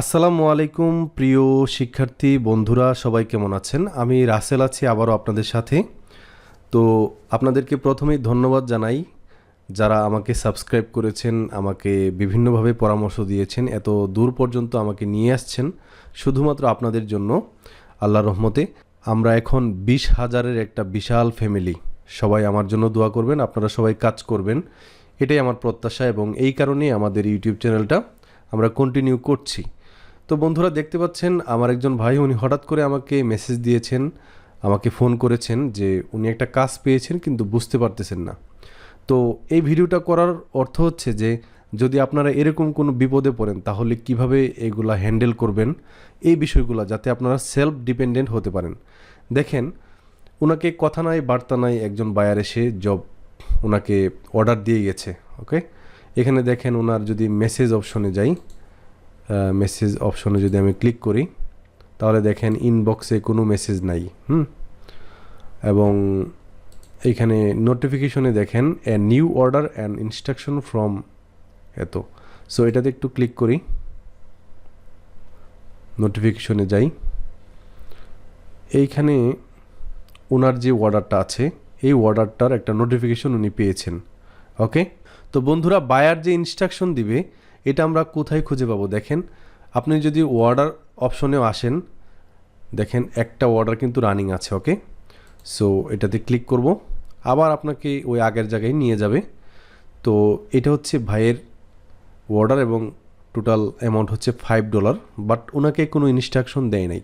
আসসালামু আলাইকুম, প্রিয় শিক্ষার্থী, বন্ধুরা, সবাই কেমন আছেন? আমি রাসেল আছি, আবারও আপনাদের সাথে। তো আপনাদেরকে প্রথমেই ধন্যবাদ জানাই যারা আমাকে সাবস্ক্রাইব করেছেন, আমাকে বিভিন্নভাবে পরামর্শ দিয়েছেন, এত দূর পর্যন্ত আমাকে নিয়ে আসছেন, শুধুমাত্র আপনাদের জন্য আল্লাহ রহমতে। আমরা এখন বিশ হাজারের একটা বিশাল ফ্যামিলি সবাই আমার জন্য দোয়া করবেন, আপনারা সবাই কাজ করবেন, এটাই আমার প্রত্যাশা এবং এই কারণেই আমাদের ইউটিউব চ্যানেলটা আমরা কন্টিনিউ করছি। তো বন্ধুরা দেখতে পাচ্ছেন, আমার একজন ভাই উনি হঠাৎ করে আমাকে মেসেজ দিয়েছেন, আমাকে ফোন করেছেন যে উনি একটা কাজ পেয়েছেন কিন্তু বুঝতে পারতেছেন না। তো এই ভিডিওটা করার অর্থ হচ্ছে যে, যদি আপনারা এরকম কোনো বিপদে পড়েন তাহলে কীভাবে এগুলা হ্যান্ডেল করবেন, এই বিষয়গুলো যাতে আপনারা সেলফ ডিপেন্ডেন্ট হতে পারেন। দেখেন ওনাকে কথা নাই, বার্তা নাই, একজন বায়ার এসে জব ওনাকে অর্ডার দিয়ে গেছে ওকে এখানে দেখেন ওনার যদি মেসেজ অপশনে যাই মেসেজ অপশনে যদি আমি ক্লিক করি, তাহলে দেখেন ইনবক্সে কোনো মেসেজ নাই, হুম? এবং এইখানে নোটিফিকেশনে দেখেন a new order and instruction from এত। সো এটাতে একটু ক্লিক করি। নোটিফিকেশনে যাই। এইখানে ওনার যে অর্ডারটা আছে, এই অর্ডারটার একটা নোটিফিকেশন উনি পেয়েছেন ওকে তো বন্ধুরা বায়ার যে ইনস্ট্রাকশন দিবে এটা আমরা কোথায় খুঁজে পাবো? দেখেন, আপনি যদি অর্ডার অপশনেও আসেন, দেখেন একটা অর্ডার কিন্তু রানিং আছে ওকে সো এটাতে ক্লিক করব। আবার আপনাকে ওই আগের জায়গায় নিয়ে যাবে। তো, এটা হচ্ছে ভাইয়ের অর্ডার এবং টোটাল অ্যামাউন্ট হচ্ছে ফাইভ ডলার বাট ওনাকে কোনো ইনস্ট্রাকশন দেয় নাই।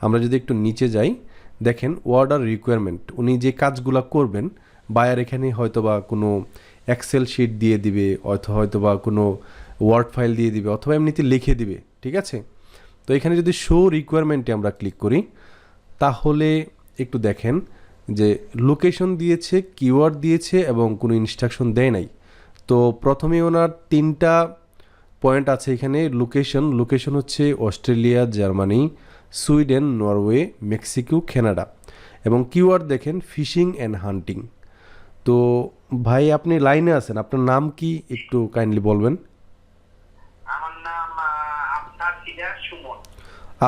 আমরা যদি একটু নিচে যাই, দেখেন অর্ডার রিকোয়ারমেন্ট উনি যে কাজগুলো করবেন বায়ার এখানে হয়তো বা কোনো এক্সেল শিট দিয়ে দিবে হয়তো বা কোনো ওয়ার্ড ফাইল দিয়ে দিবে অথবা এমনিতে লিখে দিবে, ঠিক আছে? তো এখানে যদি শো রিকোয়ারমেন্টে আমরা ক্লিক করি, তাহলে একটু দেখেন যে লোকেশন দিয়েছে কিওয়ার্ড দিয়েছে এবং কোনো ইনস্ট্রাকশন দেয় নাই। তো প্রথমে ওনার তিনটা পয়েন্ট আছে এখানে লোকেশন লোকেশন হচ্ছে Australia, Germany, Sweden, Norway, Mexico, Canada এবং কিওয়ার্ড দেখেন ফিশিং অ্যান্ড হান্টিং তো ভাই, আপনি লাইনে আছেন, আপনার নাম কি একটু কাইন্ডলি বলবেন?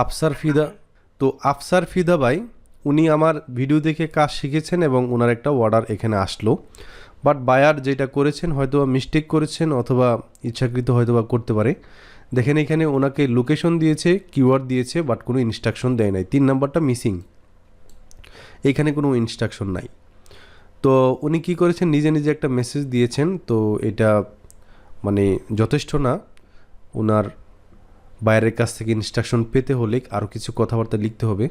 আফসার ফিদা। তো আফসার ফিদা ভাই, উনি আমার ভিডিও দেখে কাজ শিখেছেন এবং ওনার একটা অর্ডার এখানে আসলো। বাট বায়ার যেটা করেছেন, হয়তো মিস্টেক করেছেন অথবা ইচ্ছাকৃত হয়তো বা করতে পারে। দেখেন এখানে ওনাকে লোকেশন দিয়েছে কিওয়ার্ড দিয়েছে বাট কোনো ইনস্ট্রাকশন দেয় নাই। তিন নাম্বারটা মিসিং এখানে কোনো ইনস্ট্রাকশন নাই। তো উনি কি করেছেন, নিজে নিজে একটা মেসেজ দিয়েছেন। তো এটা মানে যথেষ্ট না। ওনার বায়ারের কাছ থেকে ইনস্ট্রাকশন পেতে হলে আরও কিছু কথাবার্তা লিখতে হবে।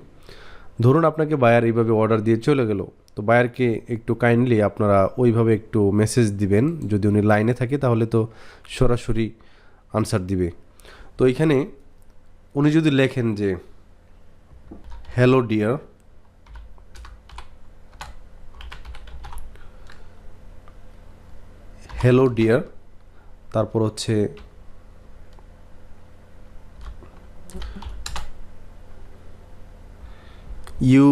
ধরুন আপনাকে বায়ার এইভাবে অর্ডার দিয়ে চলে গেল। তো বায়ারকে একটু কাইন্ডলি আপনারা ওইভাবে একটু মেসেজ দিবেন। যদি উনি লাইনে থাকে তাহলে তো সরাসরি আনসার দিবে। তো এখানে উনি যদি লেখেন যে হ্যালো ডিয়ার হ্যালো ডিয়ার তারপর হচ্ছে you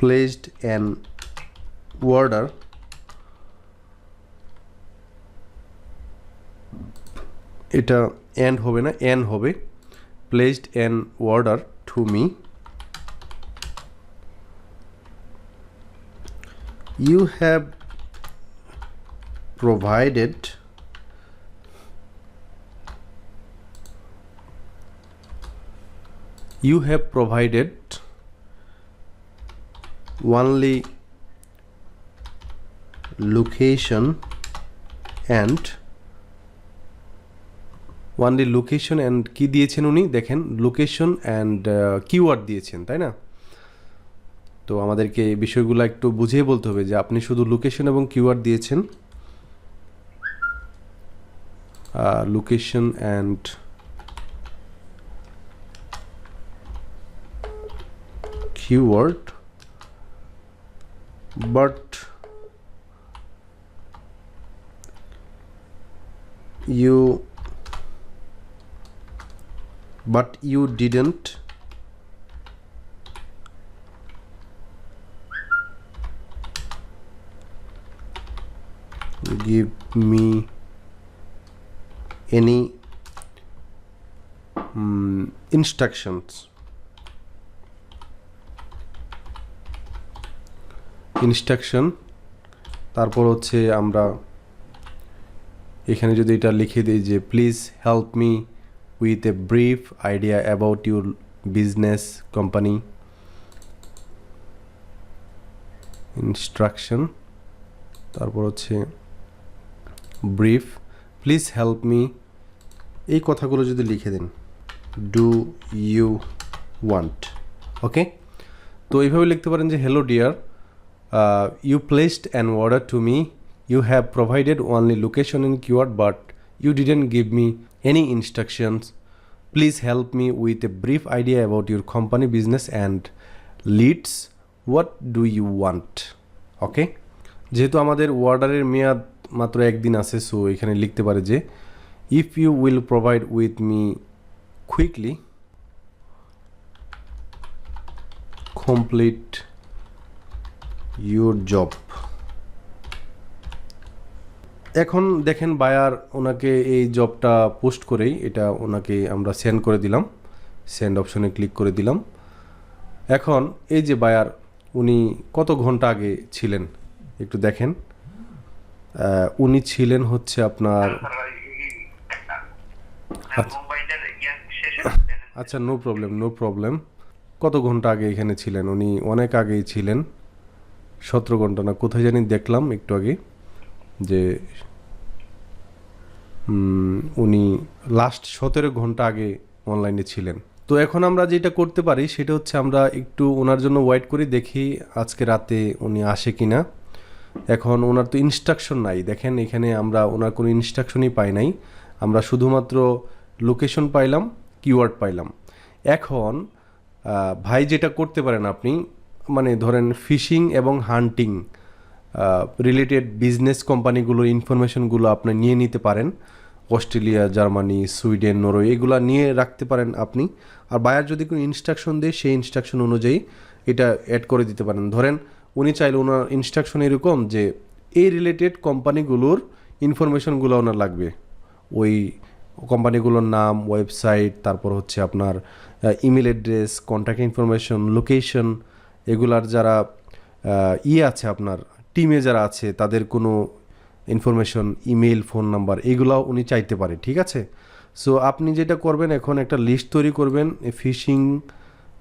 placed an order এটা এন্ড হবে না এন হবে। Placed an order to me you have provided you have provided only location and only location and কি দিয়েছেন উনি? দেখেন লোকেশন অ্যান্ড কিওয়ার্ড দিয়েছেন তাই না? তো আমাদেরকে এই বিষয়গুলো একটু বুঝিয়ে বলতে হবে যে আপনি শুধু লোকেশন এবং কিওয়ার্ড দিয়েছেন location and keyword but you but you didn't give me any mm, instructions. Instruction তারপর হচ্ছে আমরা এখানে যদি এটা লিখে দিই যে please help me with a brief idea about your business company instruction তারপর হচ্ছে ব্রিফ প্লিজ হেল্প মি এই কথাগুলো যদি লিখে দিন। ডু ইউ ওয়ান্ট ওকে তো এইভাবে লিখতে পারেন যে hello dear you placed an order to me you have provided only location in keyword but you didn't give me any instructions please help me with a brief idea about your company business and leads what do you want okay যেহেতু আমাদের অর্ডারের মেয়াদ মাত্র একদিন আছে so এখানে লিখতে পারে যে if you will provide with me quickly complete your job এখন দেখেন বায়ার ওনাকে এই জবটা পোস্ট করেই এটা ওনাকে আমরা সেন্ড করে দিলাম, সেন্ড অপশনে ক্লিক করে দিলাম। এখন এই যে বায়ার, উনি কত ঘণ্টা আগে ছিলেন? একটু দেখেন। উনি ছিলেন হচ্ছে আপনার আচ্ছা। ইয়া শেষ আচ্ছা নো প্রবলেম নো প্রবলেম কত ঘণ্টা আগে এখানে ছিলেন? উনি অনেক আগেই ছিলেন। সতেরো ঘণ্টা না কোথায় জানি দেখলাম একটু আগে যে উনি লাস্ট সতেরো ঘণ্টা আগে অনলাইনে ছিলেন। তো এখন আমরা যেটা করতে পারি সেটা হচ্ছে আমরা একটু ওনার জন্য ওয়েট করি দেখি আজকে রাতে উনি আসে কিনা। এখন ওনার তো ইনস্ট্রাকশন নাই। দেখেন, এখানে আমরা ওনার কোনো ইনস্ট্রাকশনই পাই নাই। আমরা শুধুমাত্র লোকেশন পাইলাম কিওয়ার্ড পাইলাম। এখন ভাই যেটা করতে পারেন আপনি মানে ধরেন ফিশিং এবং হান্টিং রিলেটেড বিজনেস কোম্পানিগুলোর ইনফরমেশনগুলো আপনি নিয়ে নিতে পারেন। অস্ট্রেলিয়া, জার্মানি, সুইডেন, নরওয়ে, এগুলা নিয়ে রাখতে পারেন আপনি। আর বায়ার যদি কোনো ইনস্ট্রাকশন দেয়, সেই ইনস্ট্রাকশন অনুযায়ী এটা অ্যাড করে দিতে পারেন। ধরেন উনি চাইলে ওনার ইনস্ট্রাকশন এরকম যে, এই রিলেটেড কোম্পানিগুলোর ইনফরমেশনগুলো ওনার লাগবে। ওই কোম্পানিগুলোর নাম ওয়েবসাইট তারপর হচ্ছে আপনার email address contact information location এগুলার যারা ইয়ে আছে আপনার টিমে যারা আছে, তাদের কোনো ইনফরমেশন ইমেল ফোন নাম্বার এগুলাও উনি চাইতে পারে, ঠিক আছে? সো আপনি যেটা করবেন, এখন একটা লিস্ট তৈরি করবেন ফিশিং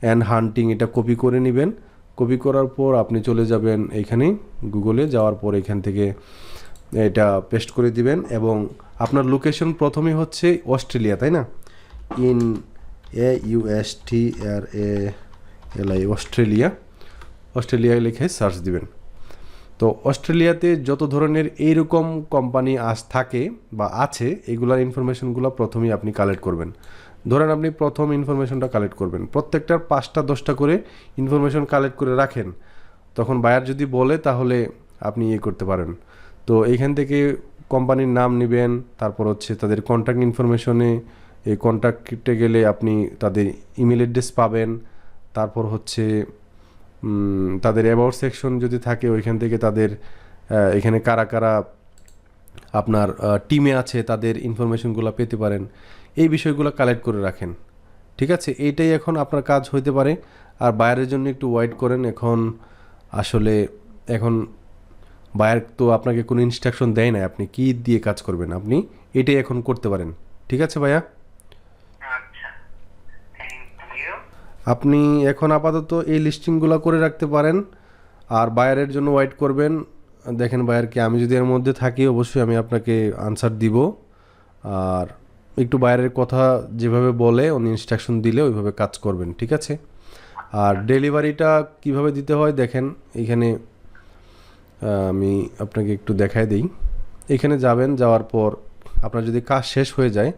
অ্যান্ড হান্টিং এটা কপি করে নেবেন। কপি করার পর আপনি চলে যাবেন এইখানে গুগলে, যাওয়ার পর এখান থেকে এটা পেস্ট করে দিবেন এবং আপনার লোকেশন প্রথমে হচ্ছে অস্ট্রেলিয়া, তাই না? In A U S T R A L I, Australia. Australia লিখে সার্চ দিবেন। তো অস্ট্রেলিয়াতে যত ধরনের এইরকম কোম্পানি আজ থাকে বা আছে, এগুলার ইনফরমেশনগুলো প্রথমেই আপনি কালেক্ট করবেন। ধরেন আপনি প্রথম ইনফরমেশনটা কালেক্ট করবেন। প্রত্যেকটার পাঁচটা, দশটা করে ইনফরমেশন কালেক্ট করে রাখেন। তখন বায়ার যদি বলে, তাহলে আপনি ইয়ে করতে পারেন। তো এইখান থেকে কোম্পানির নাম নেবেন, তারপর হচ্ছে তাদের কন্ট্যাক্ট ইনফরমেশনে এই কন্ট্যাক্টে গেলে আপনি তাদের ইমেল অ্যাড্রেস পাবেন। তারপর হচ্ছে তাদের অ্যাবাউট সেকশন যদি থাকে, ওইখান থেকে তাদের এখানে কারা কারা আপনার টিমে আছে, তাদের ইনফরমেশনগুলো পেতে পারেন। এই বিষয়গুলো কালেক্ট করে রাখেন। ঠিক আছে? এইটাই এখন আপনার কাজ হইতে পারে। আর বায়ারের জন্য একটু ওয়েট করেন। এখন আসলে এখন বায়ার তো আপনাকে কোনো ইনস্ট্রাকশন দেয় না আপনি কি দিয়ে কাজ করবেন? আপনি এটাই এখন করতে পারেন। ঠিক আছে ভাইয়া? আচ্ছা। আপনি এখন আপাতত এই লিস্টিংগুলো করে রাখতে পারেন। আর বায়ারের জন্য ওয়েট করবেন। দেখেন বায়ারকে আমি যদি এর মধ্যে থাকি অবশ্যই আমি আপনাকে আনসার দিব। আর একটু বাইরের কথা যেভাবে বলে, উনি ইনস্ট্রাকশন দিলে ওইভাবে কাজ করবেন, ঠিক আছে? আর ডেলিভারিটা কীভাবে দিতে হয় দেখেন, এখানে আমি আপনাকে একটু দেখায় দিই। এখানে যাবেন, যাওয়ার পর আপনার যদি কাজ শেষ হয়ে যায়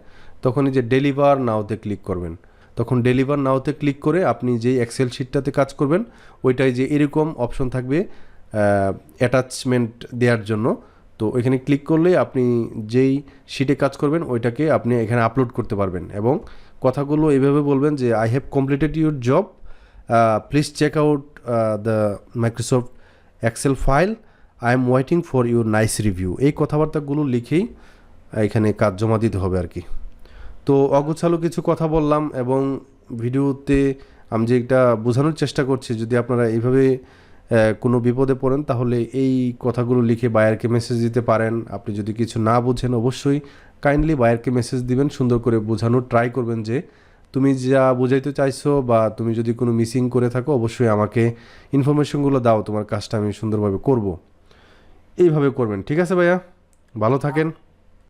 তখন এই যে ডেলিভার নাওতে ক্লিক করবেন। তখন ডেলিভার নাওতে ক্লিক করে আপনি যেই এক্সেল শিটটাতে কাজ করবেন ওইটাই যে এরকম অপশন থাকবে অ্যাটাচমেন্ট দেওয়ার জন্য তো এখানে ক্লিক করলে আপনি যেই শিটে কাজ করবেন, ওইটাকে আপনি এখানে আপলোড করতে পারবেন এবং কথাগুলো এইভাবে বলবেন যে I have completed your job please check out the Microsoft Excel file I am waiting for your nice review এই কথাবার্তাগুলো লিখেই এখানে কাজ জমা দিতে হবে আর কি তো অগোছালো কিছু কথা বললাম এবং ভিডিওতে আমি যে এটা বোঝানোর চেষ্টা করছি, যদি আপনারা এইভাবে কোনো বিপদে পড়েন, তাহলে এই কথাগুলো লিখে বায়ারকে মেসেজ দিতে পারেন। আপনি যদি কিছু না বুঝেন, অবশ্যই কাইন্ডলি বায়ারকে মেসেজ দিবেন, সুন্দর করে বোঝানোর ট্রাই করবেন যে, তুমি যা বোঝাইতে চাইছো বা তুমি যদি কোনো মিসিং করে থাকো, অবশ্যই আমাকে ইনফরমেশনগুলো দাও, তোমার কাজটা আমি সুন্দরভাবে করব। এইভাবে করবেন, ঠিক আছে ভাইয়া? ভালো থাকেন।